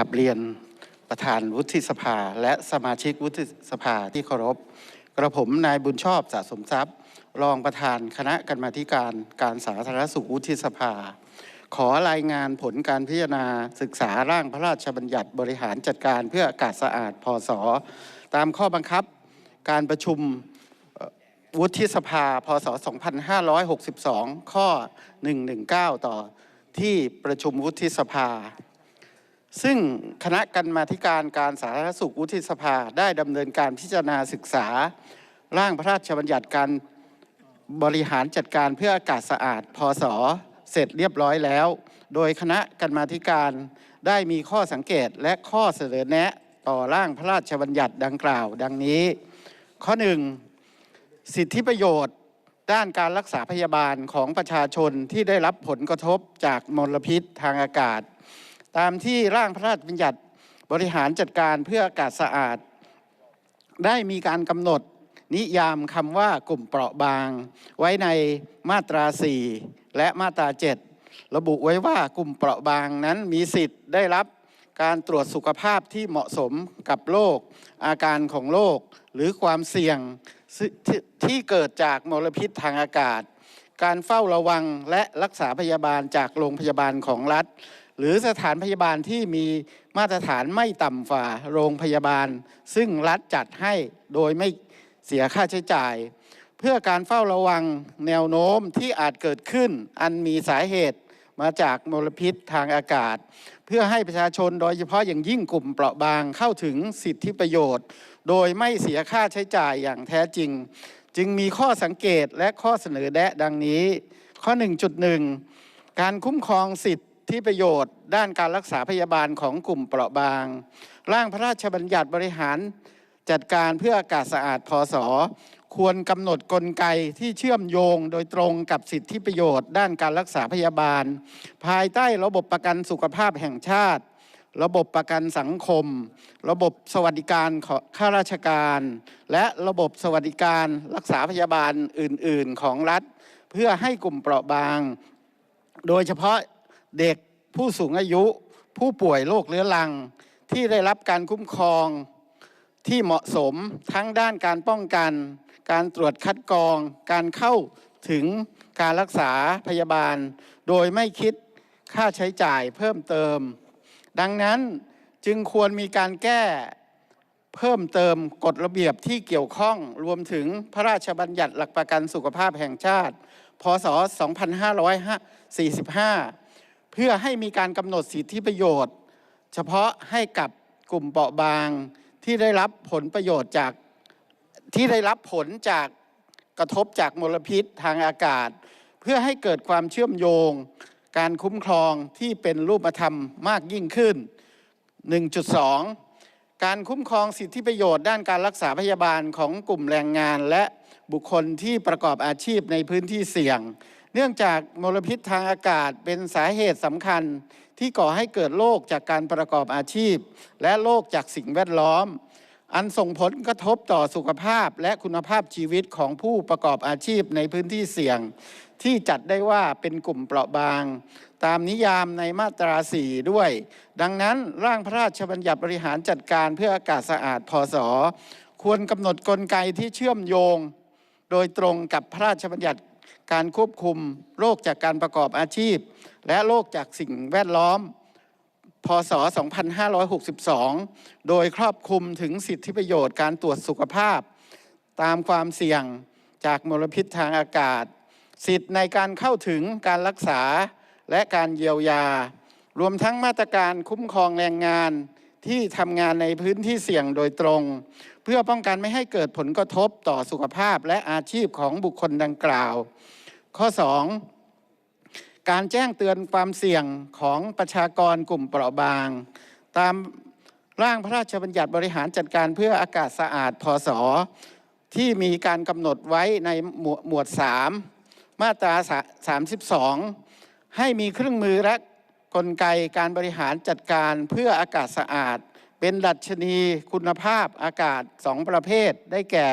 กับเรียนประธานวุฒิสภา และสมาชิกวุฒิสภาที่เคารพ กระผมนายบุญชอบสะสมทรัพย์ รองประธานคณะกรรมาธิการการสาธารณสุขวุฒิสภา ขอรายงานผลการพิจารณาศึกษาร่างพระราชบัญญัติบริหารจัดการเพื่ออากาศสะอาดพศตามข้อบังคับการประชุมวุฒิสภา พศ 2562 ข้อ 119 ต่อที่ประชุมวุฒิสภา ซึ่งคณะกรรมาธิการการสาธารณสุขวุฒิสภาได้ดำเนินการพิจารณาศึกษา ร่างพระราชบัญญัติการบริหารจัดการเพื่ออากาศสะอาดพศเสร็จเรียบร้อยแล้ว โดยคณะกรรมาธิการได้มีข้อสังเกตและข้อเสนอแนะต่อร่างพระราชบัญญัติดังกล่าว ดังนี้ ข้อหนึ่งสิทธิประโยชน์ ด้านการรักษาพยาบาลของประชาชนที่ได้รับผลกระทบจากมลพิษทางอากาศ ตามที่ร่างพระราชบัญญัติบริหารจัดการเพื่ออากาศสะอาด ได้มีการกำหนดนิยามคำว่ากลุ่มเปราะบาง ไว้ในมาตรา 4 และมาตรา 7 ระบุไว้ว่ากลุ่มเปราะบางนั้นมีสิทธิ์ได้รับการตรวจสุขภาพที่เหมาะสมกับโรคอาการของโรคหรือความเสี่ยงทที่เกิดจากมลพิษทางอากาศ การเฝ้าระวังและรักษาพยาบาลจากโรงพยาบาลของรัฐ หรือสถานพยาบาลที่มีมาตรฐานไม่ต่ำกว่าโรงพยาบาล ซึ่งรัฐจัดให้โดยไม่เสียค่าใช้จ่าย เพื่อการเฝ้าระวังแนวโน้มที่อาจเกิดขึ้น อันมีสาเหตุมาจากมลพิษทางอากาศ เพื่อให้ประชาชนโดยเฉพาะอย่างยิ่งกลุ่มเปราะบางเข้าถึงสิทธิประโยชน์ โดยไม่เสียค่าใช้จ่ายอย่างแท้จริง จึงมีข้อสังเกตและข้อเสนอแนะดังนี้ ข้อ 1.1 การคุ้มครองสิทธิ ประโยชน์ ด้านการรักษาพยาบาลของกลุ่มเปราะบาง ร่างพระราชบัญญัติบริหารจัดการเพื่ออากาศสะอาดพศควรกำหนดกลไกที่เชื่อมโยงโดยตรงกับสิทธิประโยชน์ ด้านการรักษาพยาบาล ภายใต้ระบบประกันสุขภาพแห่งชาติ ระบบประกันสังคม ระบบสวัสดิการข้าราชการ และระบบสวัสดิการรักษาพยาบาลอื่น ๆ ของรัฐ เพื่อให้กลุ่มเปราะบาง โดยเฉพาะ เด็กผู้สูงอายุ ผู้ป่วยโรคเรื้อรัง ที่ได้รับการคุ้มครองที่เหมาะสมทั้งด้านการป้องกัน การตรวจคัดกรอง การเข้าถึงการรักษาพยาบาล โดยไม่คิดค่าใช้จ่ายเพิ่มเติม ดังนั้นจึงควรมีการแก้เพิ่มเติมกฎระเบียบที่เกี่ยวข้องรวมถึงพระราชบัญญัติหลักประกันสุขภาพแห่งชาติ พศ 2545 เพื่อให้มีการกำหนดสิทธิประโยชน์ เฉพาะให้กับกลุ่มเปราะบางที่ได้รับผลประโยชน์จากที่ได้รับผลจากกระทบจากมลพิษทางอากาศ เพื่อให้เกิดความเชื่อมโยง การคุ้มครองที่เป็นรูปธรรมมากยิ่งขึ้น 1.2 การคุ้มครองสิทธิประโยชน์ด้านการรักษาพยาบาลของกลุ่มแรงงาน และบุคคลที่ประกอบอาชีพในพื้นที่เสี่ยง เนื่องจากมลพิษทางอากาศเป็นสาเหตุสำคัญที่ก่อให้เกิดโรคจากการประกอบอาชีพ และโรคจากสิ่งแวดล้อม อันส่งผลกระทบต่อสุขภาพและคุณภาพชีวิตของผู้ประกอบอาชีพในพื้นที่เสี่ยง ที่จัดได้ว่าเป็นกลุ่มเปราะบาง ตามนิยามในมาตรา4ด้วย ดังนั้นร่างพระราชบัญญัติบริหารจัดการเพื่ออากาศสะอาดพศควรกำหนดกลไกที่เชื่อมโยง โดยตรงกับพระราชบัญญัติ การควบคุมโรคจากการประกอบอาชีพ และโรคจากสิ่งแวดล้อม พศ 2562 โดยครอบคลุมถึงสิทธิประโยชน์การตรวจสุขภาพ ตามความเสี่ยงจากมลพิษทางอากาศ สิทธิในการเข้าถึงการรักษาและการเยียวยา รวมทั้งมาตรการคุ้มครองแรงงานที่ทำงานในพื้นที่เสี่ยงโดยตรง พื่อป้องกันไม่ให้เกิดผลกระทบต่อสุขภาพและอาชีพของบุคคลดังกล่าว ข้อ 2 การแจ้งเตือนความเสี่ยงของประชากรกลุ่มเปราะบาง ตามร่างพระราชบัญญัติบริหารจัดการเพื่ออากาศสะอาดพศที่มีการกำหนดไว้ในหมวดหมวด3มาตรา 32 ให้มีเครื่องมือและกลไกการบริหารจัดการเพื่ออากาศสะอาด เป็นดัชนีคุณภาพอากาศ 2 ประเภทได้แก่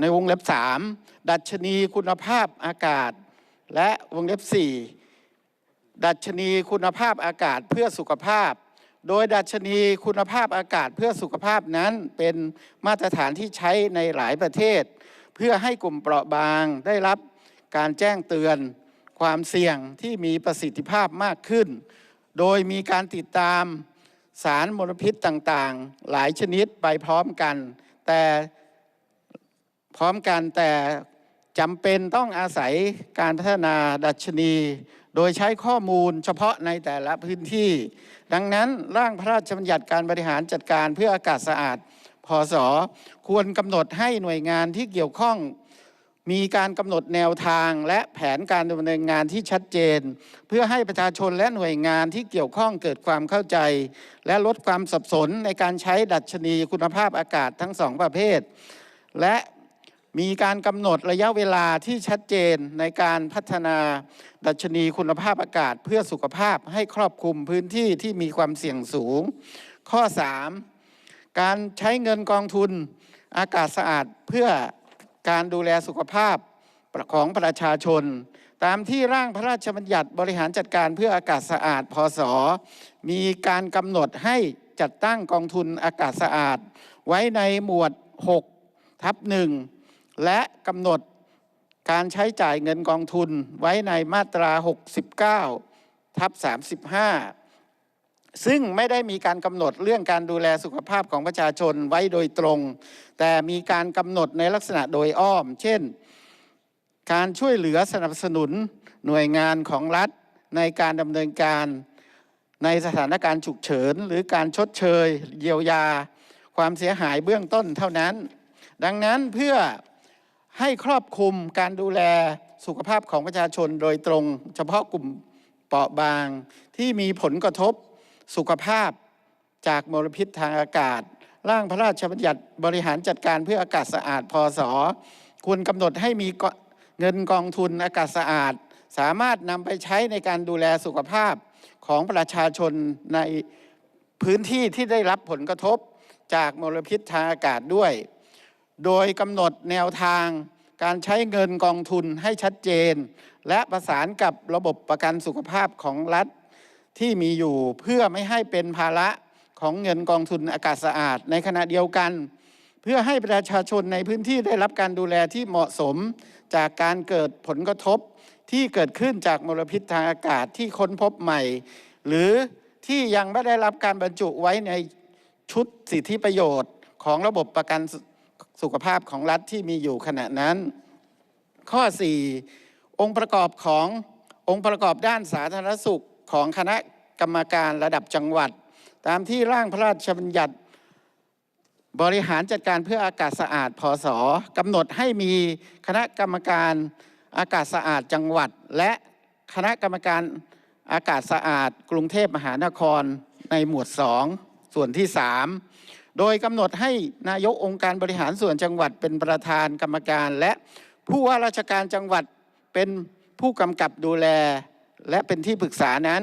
ในวงเล็บ 3 ดัชนีคุณภาพอากาศ และวงเล็บ 4 ดัชนีคุณภาพอากาศเพื่อสุขภาพ โดยดัชนีคุณภาพอากาศเพื่อสุขภาพนั้นเป็นมาตรฐานที่ใช้ในหลายประเทศ เพื่อให้กลุ่มเปราะบางได้รับการแจ้งเตือนความเสี่ยงที่มีประสิทธิภาพมากขึ้น โดยมีการติดตาม สารมลพิษต่างๆ หลายชนิดไปพร้อมกัน แต่พร้อมกันแต่จำเป็นต้องอาศัยการพัฒนาดัชนี โดยใช้ข้อมูลเฉพาะในแต่ละพื้นที่ ดังนั้นร่างพระราชบัญญัติการบริหารจัดการเพื่ออากาศสะอาดพศควรกำหนดให้หน่วยงานที่เกี่ยวข้อง มีการกำหนดแนวทางและแผนการดำเนินงานที่ชัดเจน เพื่อให้ประชาชนและหน่วยงานที่เกี่ยวข้องเกิดความเข้าใจ และลดความสับสนในการใช้ดัชนีคุณภาพอากาศทั้งสองประเภท และมีการกำหนดระยะเวลาที่ชัดเจนในการพัฒนาดัชนีคุณภาพอากาศเพื่อสุขภาพให้ครอบคลุมพื้นที่ที่มีความเสี่ยงสูง ข้อ 3 การใช้เงินกองทุนอากาศสะอาดเพื่อ การดูแลสุขภาพของประชาชน ตามที่ร่างพระราชบัญญัติบริหารจัดการเพื่ออากาศสะอาดพศมีการกำหนดให้จัดตั้งกองทุนอากาศสะอาด ไว้ในหมวด 6 ทับหนึ่งและกำหนดการใช้จ่ายเงินกองทุนไว้ในมาตรา 69 ทับ35 ซึ่งไม่ได้มีการกำหนดเรื่องการดูแลสุขภาพของประชาชนไว้โดยตรง แต่มีการกำหนดในลักษณะโดยอ้อม เช่น การช่วยเหลือสนับสนุนหน่วยงานของรัฐในการดำเนินการในสถานการณ์ฉุกเฉิน หรือการชดเชย เยียวยา ความเสียหายเบื้องต้นเท่านั้น ดังนั้นเพื่อให้ครอบคลุมการดูแลสุขภาพของประชาชนโดยตรง เฉพาะกลุ่มเปราะบางที่มีผลกระทบ สุขภาพจากมลพิษทางอากาศ ร่างพระราชบัญญัติบริหารจัดการเพื่ออากาศสะอาดพศควรกำหนดให้มีเงินกองทุนอากาศสะอาด สามารถนำไปใช้ในการดูแลสุขภาพของประชาชนในพื้นที่ที่ได้รับผลกระทบจากมลพิษทางอากาศด้วย โดยกำหนดแนวทางการใช้เงินกองทุนให้ชัดเจน และประสานกับระบบประกันสุขภาพของรัฐ ที่มีอยู่เพื่อไม่ให้เป็นภาระของเงินกองทุนอากาศสะอาด ในขณะเดียวกัน เพื่อให้ประชาชนในพื้นที่ได้รับการดูแลที่เหมาะสมจากการเกิดผลกระทบที่เกิดขึ้นจากมลพิษทางอากาศที่ค้นพบใหม่ หรือที่ยังไม่ได้รับการบรรจุไว้ในชุดสิทธิประโยชน์ของระบบประกันสุขภาพของรัฐที่มีอยู่ขณะนั้น ข้อ 4 องค์ประกอบขององค์ประกอบด้านสาธารณสุข ของคณะกรรมการระดับจังหวัด ตามที่ร่างพระราชบัญญัติ บริหารจัดการเพื่ออากาศสะอาดพศกำหนดให้มีคณะกรรมการอากาศสะอาดจังหวัด และคณะกรรมการอากาศสะอาด กรุงเทพมหานครในหมวด 2 ส่วนที่ 3 โดยกำหนดให้นายกองค์การบริหารส่วนจังหวัดเป็นประธานกรรมการ และผู้ว่าราชการจังหวัดเป็นผู้กำกับดูแล และเป็นที่ปรึกษานั้น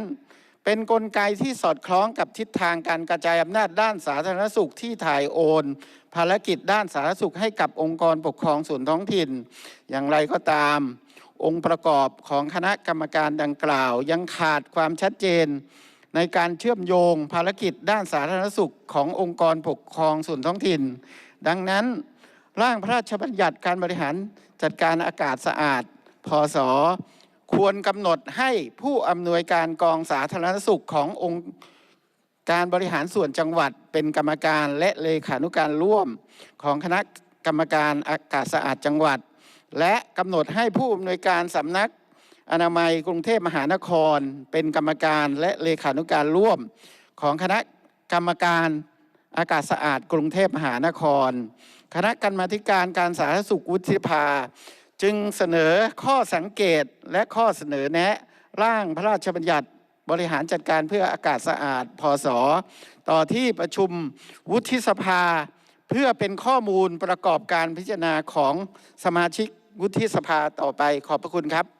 เป็นนกลไกที่สอดคล้องกับทิศทางการกระจายอำนาจด้านสาธารณสุขที่ถ่ายโอน ภารกิจด้านสาธารณสุขให้กับองค์กรปกครองส่วนท้องถิ่น อย่างไรก็ตาม องค์ประกอบของคณะกรรมการดังกล่าว ยังขาดความชัดเจน ในการเชื่อมโยงภารกิจด้านสาธารณสุขขององค์กรปกครองส่วนท้องถิ่น ดังนั้น ร่างพระราชบัญญัติการบริหารจัดการอากาศสะอาด พศ ควรกำหนดให้ผู้อำนวยการกองสาธารณสุขขององค์การบริหารส่วนจังหวัดเป็นกรรมการและเลขานุการร่วมของคณะกรรมการอากาศสะอาดจังหวัด และกำหนดให้ผู้อำนวยการสำนักอนามัยกรุงเทพมหานคร เป็นกรรมการและเลขานุการร่วม ของคณะกรรมการอากาศสะอาดกรุงเทพมหานคร คณะกรรมาธิการการสาธารณสุขวุฒิภา จึงเสนอข้อสังเกตและข้อเสนอแนะร่างพระราชบัญญัติบริหารจัดการเพื่ออากาศสะอาดพศต่อที่ประชุมวุฒิสภา เพื่อเป็นข้อมูลประกอบการพิจารณาของสมาชิกวุฒิสภาต่อไปขอบพระคุณครับ